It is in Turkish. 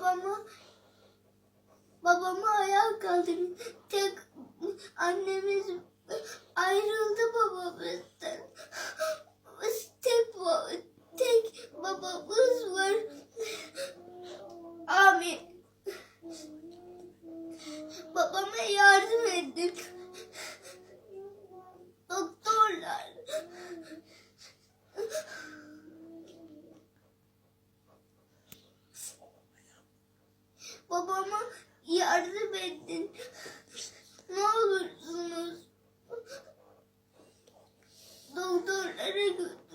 babamı babamı ayağa kaldırın. Tek annemiz ayrıldı babamızdan. Tek tek babamız var. Amin. Babama yardım edin. yardım edin. Ne olursunuz. Doktorlara götürün.